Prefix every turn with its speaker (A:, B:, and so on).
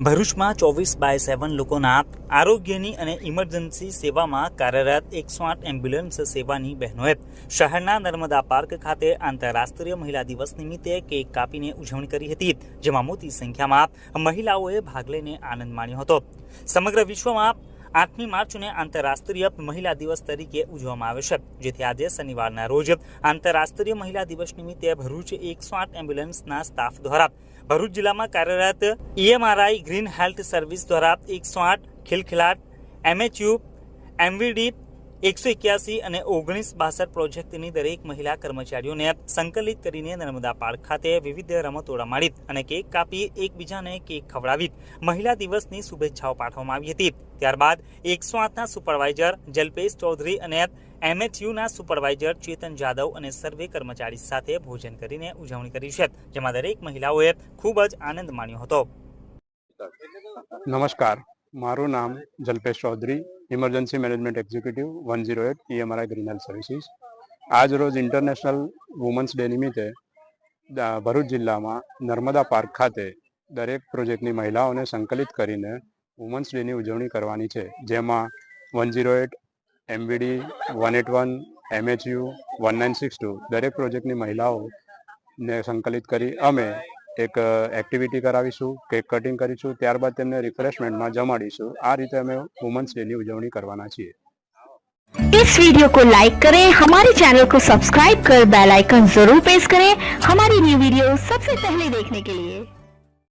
A: ભરૂચમાં ચોવીસ by seven લોકોના આરોગ્યની અને ઇમરજન્સી સેવામાં કાર્યરત એકસો આઠ એમ્બ્યુલન્સ સેવાની બહેનોએ શહેરના નર્મદા પાર્ક ખાતે આંતરરાષ્ટ્રીય મહિલા દિવસ નિમિત્તે કેક કાપીને ઉજવણી કરી હતી, જેમાં મોટી સંખ્યામાં મહિલાઓએ ભાગ લઈને આનંદ માણ્યો હતો. સમગ્ર વિશ્વમાં આઠમી માર્ચને આંતરરાષ્ટ્રીય મહિલા દિવસ તરીકે ઉજવવામાં આવે છે, જેથી આજે શનિવારના રોજ આંતરરાષ્ટ્રીય મહિલા દિવસ નિમિત્તે ભરૂચ એકસો આઠ એમ્બ્યુલન્સના સ્ટાફ દ્વારા ભરૂચ જિલ્લામાં કાર્યરત ઈએમઆરઆઈ ગ્રીન હેલ્થ સર્વિસ દ્વારા એકસો આઠ ખિલખિલાટ, એમએચયુ, એમવીડી એકસો એક્યાસી અને ઓગણીસ બાસઠ પ્રોજેક્ટની દરેક મહિલા કર્મચારીઓને સંકલિત કરીને નર્મદા પાર્ક ખાતે વિવિધ રમતો રમાડી અને કેક કાપી એકબીજાને કેક ખવડાવી મહિલા દિવસની શુભેચ્છાઓ પાઠવવામાં આવી હતી. ત્યારબાદ એકસો આઠના સુપરવાઇઝર જલ્પેશ ચૌધરી અને એમએચયુના સુપરવાઇઝર ચેતન જાદવ અને સર્વે કર્મચારી સાથે ભોજન કરીને ઉજવણી કરી છે. જેમાં દરેક મહિલાઓએ ખૂબ જ આનંદ માણ્યો હતો.
B: નમસ્કાર. મારું નામ Jalpesh Chaudhary. Emergency management executive one zero eight EMRI Green Health Services આજ રોજ ઇન્ટરનેશનલ વુમન્સ ડે નિમિત્તે ભરૂચ જિલ્લામાં નર્મદા પાર્ક ખાતે દરેક પ્રોજેક્ટની મહિલાઓને સંકલિત કરીને વુમન્સ ડેની ઉજવણી કરવાની છે. જેમાં one zero eight MVD one eight one MHU one nine six two દરેક પ્રોજેક્ટની મહિલાઓને સંકલિત કરી અમે એક એક્ટિવિટી કરાવીશું કેક કટિંગ કરીશું ત્યારબાદ તેમને રિફ્રેશમેન્ટમાં જમાડીશું આ રીતે અમે વુમન્સ ડેની ઉજવણી કરવાના છીએ
C: इस वीडियो को लाइक करें हमारे चैनल को सब्सक्राइब कर बेल आइकन जरूर प्रेस करें हमारी न्यू वीडियो सबसे पहले देखने के लिए